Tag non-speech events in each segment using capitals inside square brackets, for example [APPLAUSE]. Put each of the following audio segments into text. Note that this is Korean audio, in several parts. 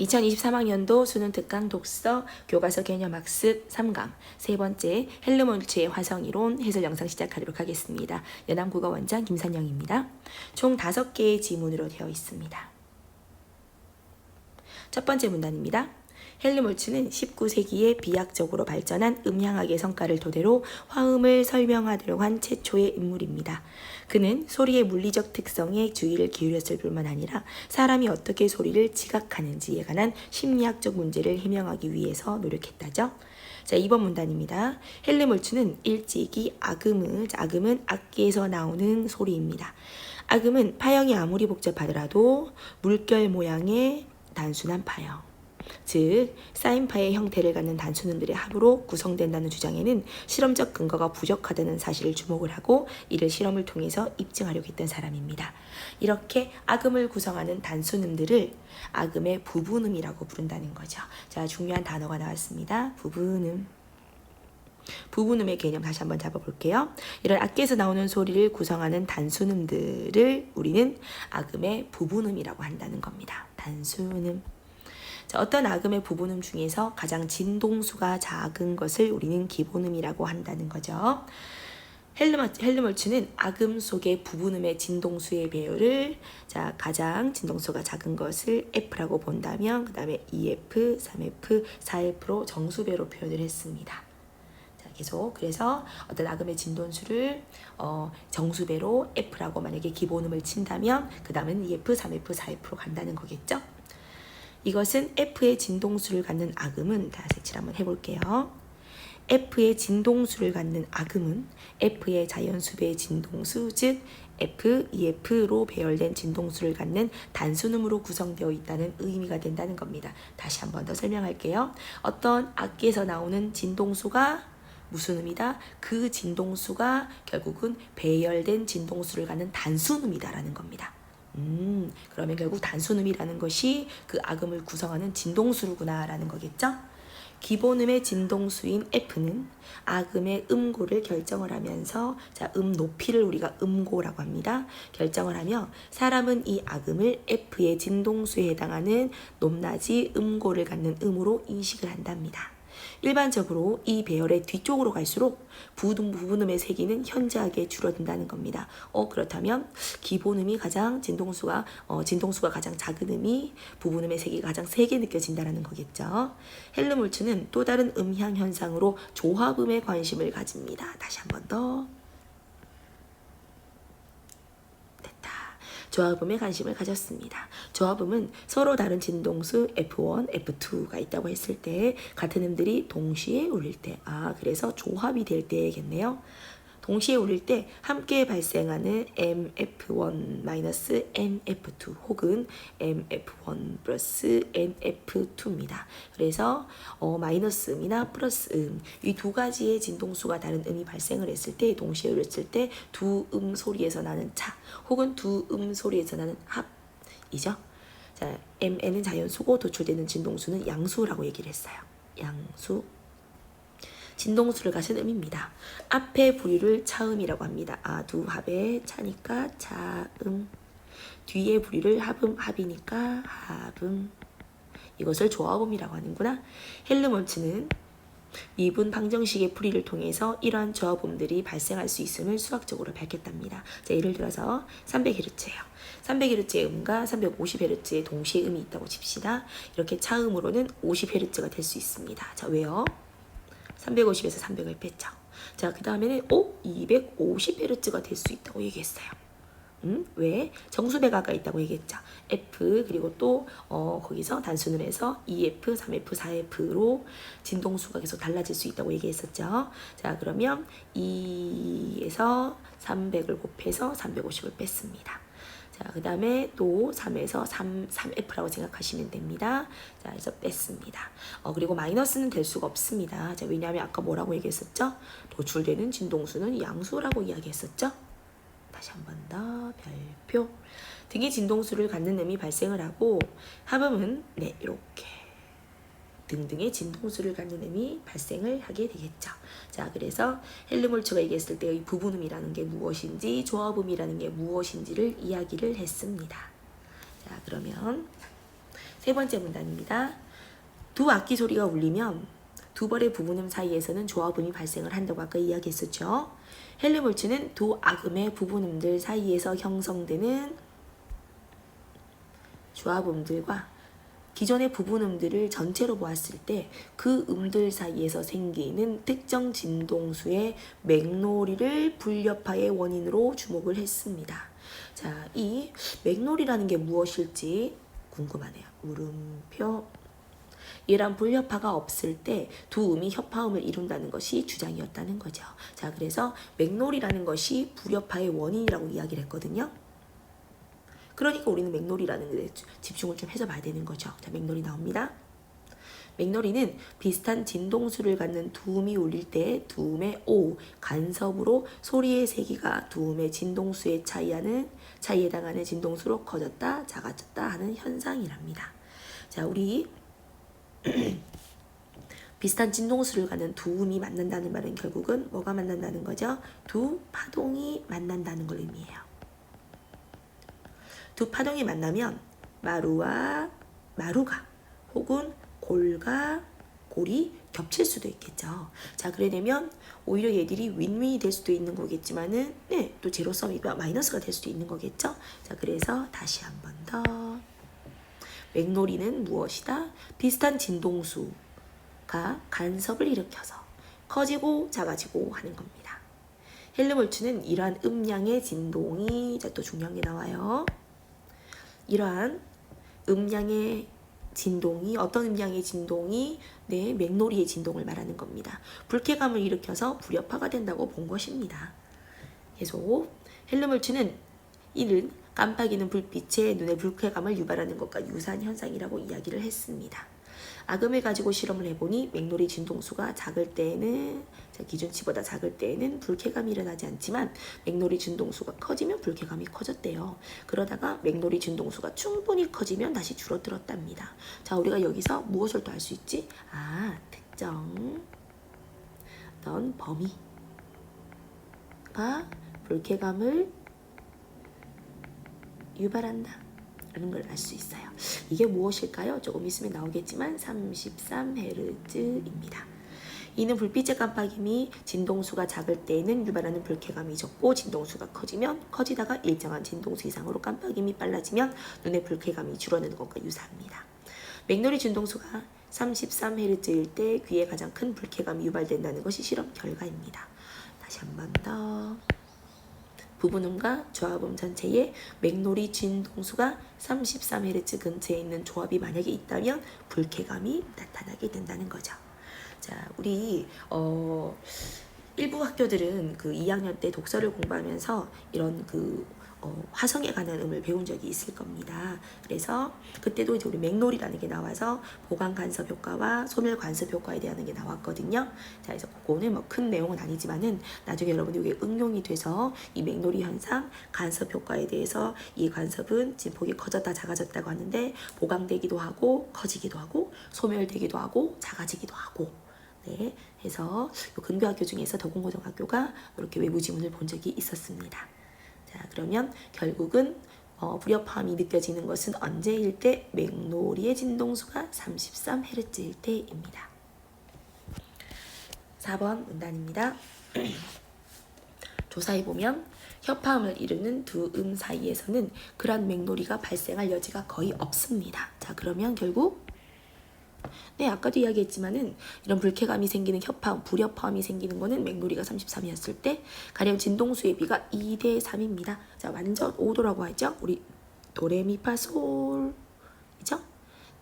2023학년도 수능 특강 독서 교과서 개념 학습 3강 세 번째 헬름홀츠의 화성 이론 해설 영상 시작하도록 하겠습니다. 연암 국어 원장 김선영입니다. 총 5개의 지문으로 되어 있습니다. 첫 번째 문단입니다. 헬름홀츠는 19세기에 비약적으로 발전한 음향학의 성과를 토대로 화음을 설명하도록 한 최초의 인물입니다. 그는 소리의 물리적 특성에 주의를 기울였을 뿐만 아니라 사람이 어떻게 소리를 지각하는지에 관한 심리학적 문제를 해명하기 위해서 노력했다죠. 자, 2번 문단입니다. 헬름홀츠는 일찍이 자, 아금은 악기에서 나오는 소리입니다. 아금은 파형이 아무리 복잡하더라도 물결 모양의 단순한 파형. 즉 사인파의 형태를 갖는 단순음들의 합으로 구성된다는 주장에는 실험적 근거가 부족하다는 사실을 주목을 하고 이를 실험을 통해서 입증하려고 했던 사람입니다. 이렇게 악음을 구성하는 단순음들을 악음의 부분음이라고 부른다는 거죠. 자 중요한 단어가 나왔습니다. 부분음. 부분음의 개념 다시 한번 잡아볼게요. 이런 악기에서 나오는 소리를 구성하는 단순음들을 우리는 악음의 부분음이라고 한다는 겁니다. 단순음. 자, 어떤 악음의 부분음 중에서 가장 진동수가 작은 것을 우리는 기본음이라고 한다는 거죠. 헬름월츠는 악음 속의 부분음의 진동수의 배열을 자 가장 진동수가 작은 것을 F라고 본다면 그 다음에 2F, 3F, 4F로 정수배로 표현을 했습니다. 자 계속 그래서 어떤 악음의 진동수를 어, 정수배로 F라고 만약에 기본음을 친다면 그 다음은 2F, 3F, 4F로 간다는 거겠죠. 이것은 F의 진동수를 갖는 악음은 다 색칠 한번 해볼게요. F의 진동수를 갖는 악음은 F의 자연수배의 진동수 즉 F, EF로 배열된 진동수를 갖는 단순음으로 구성되어 있다는 의미가 된다는 겁니다. 다시 한 번 더 설명할게요. 어떤 악기에서 나오는 진동수가 무슨 음이다? 그 진동수가 결국은 배열된 진동수를 갖는 단순음이다라는 겁니다. 음, 그러면 결국 단순음이라는 것이 그 악음을 구성하는 진동수구나라는 거겠죠? 기본음의 진동수인 F는 악음의 음고를 결정을 하면서 자, 음 높이를 우리가 음고라고 합니다. 결정을 하며 사람은 이 악음을 F의 진동수에 해당하는 높낮이 음고를 갖는 음으로 인식을 한답니다. 일반적으로 이 배열의 뒤쪽으로 갈수록 부분, 부분음의 세기는 현저하게 줄어든다는 겁니다. 어, 그렇다면 기본음이 가장 진동수가, 어, 진동수가 가장 작은 음이 부분음의 세기가 가장 세게 느껴진다는 거겠죠. 헬름홀츠는 또 다른 음향 현상으로 조합음에 관심을 가집니다. 다시 한 번 더. 조합음에 관심을 가졌습니다. 조합음은 서로 다른 진동수 F1, F2가 있다고 했을 때 같은 음들이 동시에 울릴 때, 아 그래서 조합이 될 때겠네요. 동시에 울릴 때 함께 발생하는 MF1-NF2 혹은 MF1 플러스 NF2입니다. 그래서 어, 마이너스 음이나 플러스 음, 이 두 가지의 진동수가 다른 음이 발생을 했을 때 동시에 울렸을 때 두 음 소리에서 나는 차 혹은 두 음 소리에서 나는 합이죠. 자, MN은 자연수고 도출되는 진동수는 양수라고 얘기를 했어요. 양수. 진동수를 가진 음입니다. 앞에 부리를 차음이라고 합니다. 아, 두 합의 차니까 차음. 뒤에 부리를 합음, 합이니까 합음. 이것을 조합음이라고 하는구나. 헬름원츠는 미분 방정식의 풀이를 통해서 이러한 조합음들이 발생할 수 있음을 수학적으로 밝혔답니다. 자, 예를 들어서 300Hz예요. 300Hz의 음과 350Hz의 동시에 음이 있다고 칩시다. 이렇게 차음으로는 50Hz가 될 수 있습니다. 자, 왜요? 350에서 300을 뺐죠. 자, 그 다음에는 오, 250Hz가 될 수 있다고 얘기했어요. 음? 왜? 정수배가가 있다고 얘기했죠. F 그리고 또 어, 거기서 단순을 해서 2F, 3F, 4F로 진동수가 계속 달라질 수 있다고 얘기했었죠. 자 그러면 2에서 300을 곱해서 350을 뺐습니다. 자, 그 다음에 또 3에서 3, 3F라고 생각하시면 됩니다. 자, 그래서 뺐습니다. 어, 그리고 마이너스는 될 수가 없습니다. 자, 왜냐하면 아까 뭐라고 얘기했었죠? 도출되는 진동수는 양수라고 이야기했었죠? 다시 한 번 더 별표. 등의 진동수를 갖는 음이 발생을 하고 합음은 네, 이렇게 등등의 진동수를 갖는 음이 발생을 하게 되겠죠. 자, 그래서 헬름홀츠가 얘기했을 때의 부분음이라는 게 무엇인지 조합음이라는 게 무엇인지를 이야기를 했습니다. 자, 그러면 세 번째 문단입니다. 두 악기 소리가 울리면 두 벌의 부분음 사이에서는 조합음이 발생을 한다고 아까 이야기했었죠. 헬리몰츠는 두 악음의 부분음들 사이에서 형성되는 조합음들과 기존의 부분음들을 전체로 보았을 때 그 음들 사이에서 생기는 특정 진동수의 맥놀이를 불협화의 원인으로 주목을 했습니다. 자, 이 맥놀이라는 게 무엇일지 궁금하네요. 물음표 이란 불협화가 없을 때 두 음이 협화음을 이룬다는 것이 주장이었다는 거죠. 자, 그래서 맥놀이라는 것이 불협화의 원인이라고 이야기를 했거든요. 그러니까 우리는 맥놀이라는 데 집중을 좀 해서 봐야 되는 거죠. 자, 맥놀이 나옵니다. 맥놀이는 비슷한 진동수를 갖는 두 음이 울릴 때 두 음의 오 간섭으로 소리의 세기가 두 음의 진동수의 차이하는 차이에 해당하는 진동수로 커졌다 작아졌다 하는 현상이랍니다. 자, 우리 [CLEARS THROAT] 비슷한 진동수를 갖는 두 음이 만난다는 말은 결국은 뭐가 만난다는 거죠? 두 파동이 만난다는 걸 의미해요. 두 파동이 만나면 마루와 마루가 혹은 골과 골이 겹칠 수도 있겠죠. 자, 그래 되면 오히려 얘들이 윈윈이 될 수도 있는 거겠지만은 네, 또 제로섬이 마이너스가 될 수도 있는 거겠죠. 자, 그래서 다시 한 번 더. 맥놀이는 무엇이다? 비슷한 진동수가 간섭을 일으켜서 커지고 작아지고 하는 겁니다. 헬름월츠는 이러한 음량의 진동이 자, 또 중요한 게 나와요. 이러한 음량의 진동이 어떤 음량의 진동이 네 맥놀이의 진동을 말하는 겁니다. 불쾌감을 일으켜서 불협화가 된다고 본 것입니다. 계속 헬름월츠는 이는 깜빡이는 불빛에 눈의 불쾌감을 유발하는 것과 유사한 현상이라고 이야기를 했습니다. 악음을 가지고 실험을 해보니 맥놀이 진동수가 작을 때에는 기준치보다 작을 때에는 불쾌감이 일어나지 않지만 맥놀이 진동수가 커지면 불쾌감이 커졌대요. 그러다가 맥놀이 진동수가 충분히 커지면 다시 줄어들었답니다. 자, 우리가 여기서 무엇을 또 할 수 있지? 아, 특정 어떤 범위가 불쾌감을 유발한다. 라는 걸 알 수 있어요. 이게 무엇일까요? 조금 있으면 나오겠지만 33Hz입니다. 이는 불빛의 깜빡임이 진동수가 작을 때에는 유발하는 불쾌감이 적고 진동수가 커지면 커지다가 일정한 진동수 이상으로 깜빡임이 빨라지면 눈의 불쾌감이 줄어드는 것과 유사합니다. 맥놀이 진동수가 33Hz일 때 귀에 가장 큰 불쾌감이 유발된다는 것이 실험 결과입니다. 다시 한 번 더. 부분음과 조합음 전체의 맥놀이 진동수가 33Hz 근처에 있는 조합이 만약에 있다면 불쾌감이 나타나게 된다는 거죠. 자, 우리 어 일부 학교들은 그 2학년 때 독서를 공부하면서 이런 그 어, 화성에 관한 음을 배운 적이 있을 겁니다. 그래서 그때도 이제 우리 맥놀이라는 게 나와서 보강 간섭 효과와 소멸 간섭 효과에 대한 게 나왔거든요. 자, 그래서 그거는 뭐 큰 내용은 아니지만은 나중에 여러분이 이게 응용이 돼서 이 맥놀이 현상 간섭 효과에 대해서 이 간섭은 진폭이 커졌다 작아졌다고 하는데 보강되기도 하고 커지기도 하고 소멸되기도 하고 작아지기도 하고 네, 해서 근교학교 중에서 더공고등학교가 이렇게 외부 지문을 본 적이 있었습니다. 자, 그러면 결국은 어, 불협화음이 느껴지는 것은 언제일 때? 맥놀이의 진동수가 33Hz일 때입니다. 4번 문단입니다. [CLEARS THROAT] 조사해 보면 협화음을 이루는 두 음 사이에서는 그런 맥놀이가 발생할 여지가 거의 없습니다. 자, 그러면 결국 네, 아까도 이야기했지만은 이런 불쾌감이 생기는 협화음, 불협화음이 생기는 거는 맥놀이가 33이었을 때 가령 진동수의 비가 2대 3입니다. 자, 완전 5도라고 하죠. 우리 도레미파솔 이죠?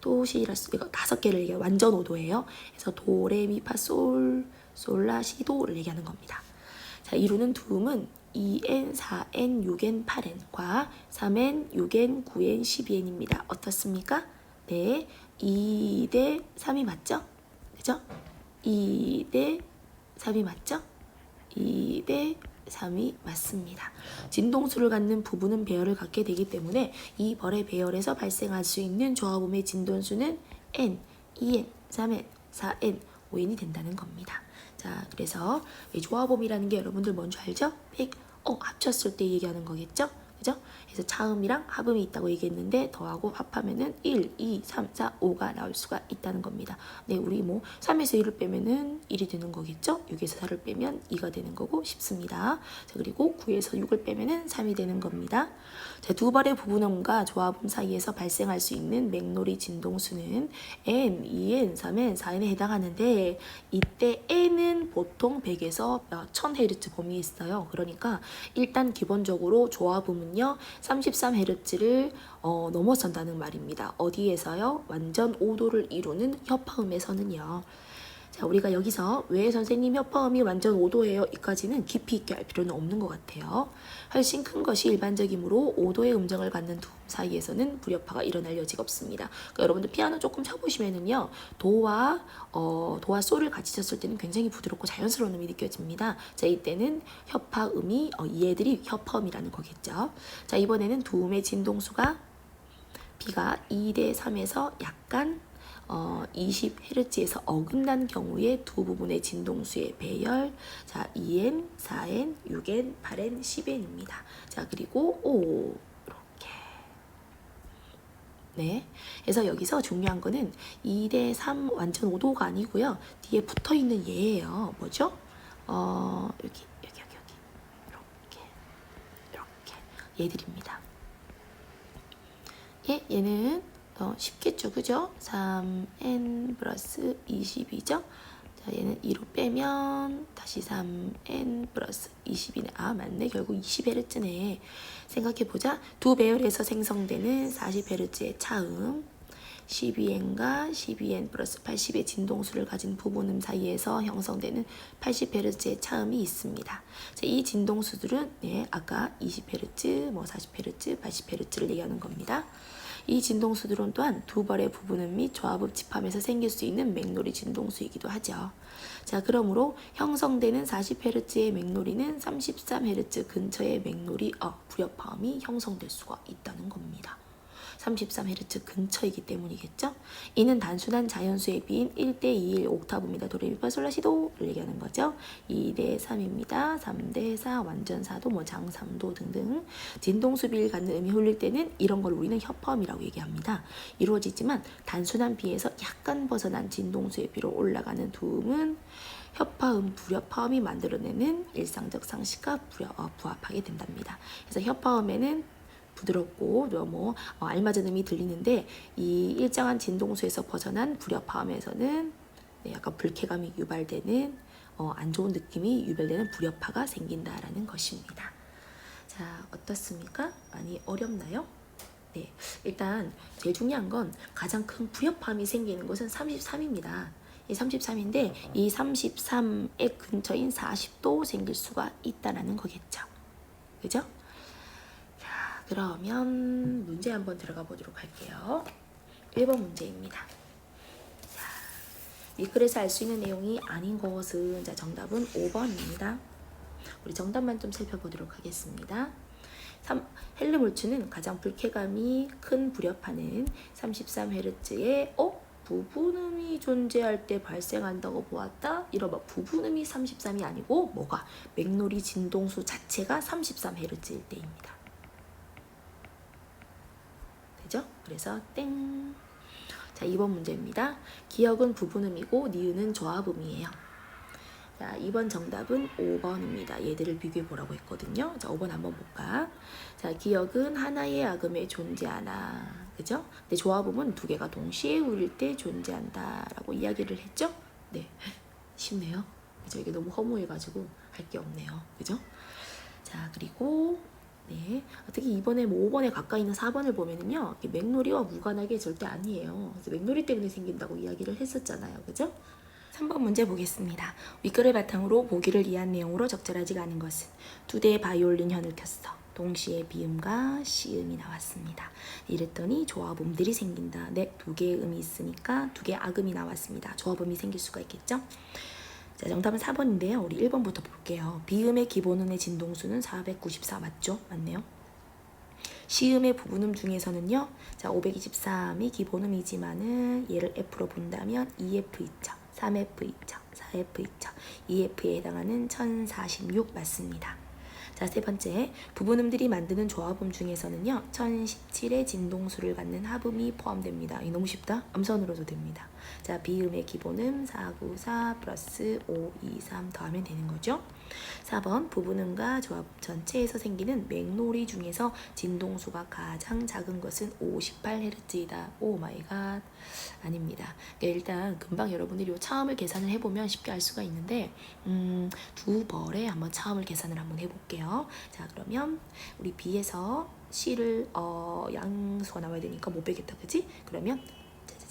도시라스 이거 다섯 개를 얘기해 완전 5도예요. 그래서 도레미파솔 솔라시도를 얘기하는 겁니다. 자, 이루는 두음은 2n, 4n, 6n, 8n과 3n, 6n, 9n, 12n입니다. 어떻습니까? 네, 2대 3이 맞죠? 그죠? 2대 3이 맞죠? 2대 3이 맞습니다. 진동수를 갖는 부분은 배열을 갖게 되기 때문에 이 벌의 배열에서 발생할 수 있는 조합음의 진동수는 n, 2n, 3n, 4n, 5n이 된다는 겁니다. 자, 그래서 이 조합음이라는 게 여러분들 뭔지 알죠? 100, 어, 합쳤을 때 얘기하는 거겠죠? 그죠? 그래서 차음이랑 합음이 있다고 얘기했는데 더하고 합하면은 1, 2, 3, 4, 5가 나올 수가 있다는 겁니다. 네, 우리 뭐 3에서 1을 빼면은 1이 되는 거겠죠? 6에서 4를 빼면 2가 되는 거고 쉽습니다. 자, 그리고 9에서 6을 빼면은 3이 되는 겁니다. 자, 두 발의 부분음과 조합음 사이에서 발생할 수 있는 맥놀이 진동수는 n, 2n, 3n, 4n에 해당하는데 이때 n은 보통 100에서 1000Hz 범위에 있어요. 그러니까 일단 기본적으로 조합음은 요 33Hz를 어, 넘어선다는 말입니다. 어디에서요? 완전 5도를 이루는 협화음에서는요. 자, 우리가 여기서 왜 선생님 협화음이 완전 5도예요? 이까지는 깊이 있게 할 필요는 없는 것 같아요. 훨씬 큰 것이 일반적이므로 5도의 음정을 갖는 두 사이에서는 불협화가 일어날 여지가 없습니다. 그러니까 여러분들 피아노 조금 쳐보시면은요, 도와 어, 도와 솔을 같이 쳤을 때는 굉장히 부드럽고 자연스러운 음이 느껴집니다. 자, 이때는 협화음이 어, 이 애들이 협화음이라는 거겠죠. 자, 이번에는 두 음의 진동수가 B가 2대 3에서 약간 어, 20Hz에서 어긋난 경우에 두 부분의 진동수의 배열 자 2n, 4n, 6n, 8n, 10n입니다. 자 그리고 5 이렇게 네. 그래서 여기서 중요한 거는 2대 3 완전 5도가 아니고요. 뒤에 붙어 있는 얘예요. 뭐죠? 어, 여기 얘들입니다. 얘 얘는 어, 쉽겠죠, 그죠? 3n 플러스 22죠? 자, 얘는 2로 빼면 다시 3n 플러스 20이네. 아, 맞네. 결국 20Hz네. 생각해보자. 두 배열에서 생성되는 40Hz의 차음. 12n과 12n 플러스 80의 진동수를 가진 부분음 사이에서 형성되는 80Hz의 차음이 있습니다. 자, 이 진동수들은 네, 아까 20Hz, 뭐 40Hz, 80Hz를 얘기하는 겁니다. 이 진동수들은 또한 두 발의 부분음 및 조합읍 집합에서 생길 수 있는 맥놀이 진동수이기도 하죠. 자, 그러므로 형성되는 40Hz의 맥놀이는 33Hz 근처의 맥놀이, 어, 불협화음이 형성될 수가 있다는 겁니다. 33Hz 근처이기 때문이겠죠? 이는 단순한 자연수의 비인 1대 2일 옥타브입니다. 도레미파 솔라시도를 얘기하는 거죠. 2대 3입니다. 3대 4, 완전 4도, 뭐 장삼도 등등. 진동수비를 갖는 음이 흘릴 때는 이런 걸 우리는 협화음이라고 얘기합니다. 이루어지지만 단순한 비에서 약간 벗어난 진동수의 비로 올라가는 두 음은 협화음, 불협화음이 만들어내는 일상적 상식과 부여, 어, 부합하게 된답니다. 그래서 협화음에는 부드럽고 너무 어, 알맞은 음이 들리는데 이 일정한 진동수에서 벗어난 불협화음에서는 네, 약간 불쾌감이 유발되는 어, 안 좋은 느낌이 유발되는 불협화가 생긴다라는 것입니다. 자 어떻습니까? 많이 어렵나요? 네, 일단 제일 중요한 건 가장 큰 불협화음이 생기는 것은 33입니다. 이 33인데 이 33의 근처인 40도 생길 수가 있다라는 거겠죠. 그죠? 자, 그러면 문제 한번 들어가 보도록 할게요. 1번 문제입니다. 자, 윗글에서 알 수 있는 내용이 아닌 것은 자, 정답은 5번입니다. 우리 정답만 좀 살펴보도록 하겠습니다. 3, 헬름울츠는 가장 불쾌감이 큰 불협화는 33Hz의 어? 부분음이 존재할 때 발생한다고 보았다. 이러면 부분음이 33이 아니고 뭐가 맥놀이 진동수 자체가 33Hz일 때입니다. 되죠? 그래서 땡. 자, 2번 문제입니다. 기억은 부분음이고 니은은 조합음이에요. 자, 2번 정답은 5번입니다. 얘들을 비교해 보라고 했거든요. 자, 5번 한번 볼까? 자, 기억은 하나의 악음에 존재하나. 그죠? 근데 조합음은 두 개가 동시에 울릴 때 존재한다라고 이야기를 했죠? 네. [LAUGHS] 쉽네요. 그죠? 이게 너무 허무해가지고 할 게 없네요. 그죠? 자, 그리고 네. 특히 이번에 뭐 5번에 가까이 있는 4번을 보면은요. 맥놀이와 무관하게 절대 아니에요. 그래서 맥놀이 때문에 생긴다고 이야기를 했었잖아요. 그죠? 3번 문제 보겠습니다. 윗글을 바탕으로 보기를 이해한 내용으로 적절하지가 않은 것은 두 대의 바이올린 현을 켰어. 동시에 비음과 시음이 나왔습니다. 이랬더니 조합음들이 생긴다. 네, 두 개의 음이 있으니까 두 개의 악음이 나왔습니다. 조합음이 생길 수가 있겠죠? 자, 정답은 4번인데요. 우리 1번부터 볼게요. 비음의 기본음의 진동수는 494 맞죠? 맞네요. 시음의 부분음 중에서는요. 자, 523이 기본음이지만은 얘를 F로 본다면 EF 있죠. 3F 있죠. 4F 있죠. EF에 해당하는 1046 맞습니다. 자, 세 번째. 부분음들이 만드는 조합음 중에서는요. 1017의 진동수를 갖는 합음이 포함됩니다. 이 너무 쉽다. 음선으로도 됩니다. 자, 비음의 기본음 494 플러스 523 더하면 되는 거죠. 4번 부분음과 조합 전체에서 생기는 맥놀이 중에서 진동수가 가장 작은 것은 58Hz이다. 오 마이 갓. 아닙니다. 그러니까 일단 금방 여러분들이 요 차음을 계산을 해보면 쉽게 알 수가 있는데 음, 두 벌에 한번 차음을 계산을 한번 해볼게요. 자 그러면 우리 B에서 C를 어, 양수가 나와야 되니까 못 빼겠다 그지? 그러면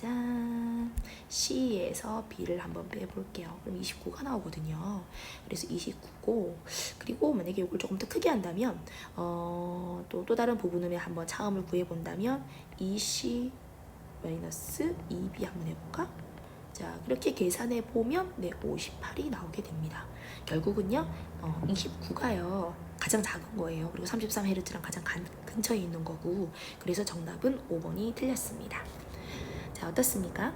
짜자잔 C에서 B를 한번 빼볼게요. 그럼 29가 나오거든요. 그래서 29고 그리고 만약에 이걸 조금 더 크게 한다면 어, 또, 또 다른 부분을 한번 차음을 구해본다면 2C 마이너스 2B 한번 해볼까? 자 그렇게 계산해 보면 네 58이 나오게 됩니다. 결국은요 어, 29가요 가장 작은 거예요. 그리고 33Hz랑 가장 간, 근처에 있는 거고 그래서 정답은 5번이 틀렸습니다. 자 어떻습니까?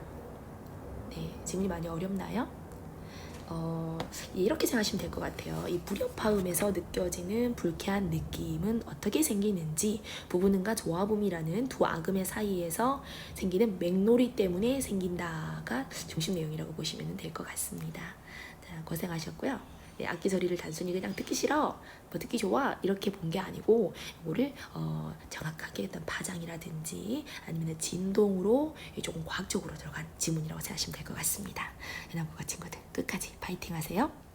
네 질문이 많이 어렵나요? 어, 이렇게 생각하시면 될 것 같아요. 이 불협화음에서 느껴지는 불쾌한 느낌은 어떻게 생기는지 부분음과 조합음이라는 두 악음의 사이에서 생기는 맥놀이 때문에 생긴다가 중심 내용이라고 보시면 될 것 같습니다. 자, 고생하셨고요. 네, 악기 소리를 단순히 그냥 듣기 싫어, 뭐 듣기 좋아 이렇게 본 게 아니고 이거를 어, 정확하게 어떤 파장이라든지 아니면 진동으로 조금 과학적으로 들어간 지문이라고 생각하시면 될 것 같습니다. 연합부가 친구들 끝까지 파이팅 하세요.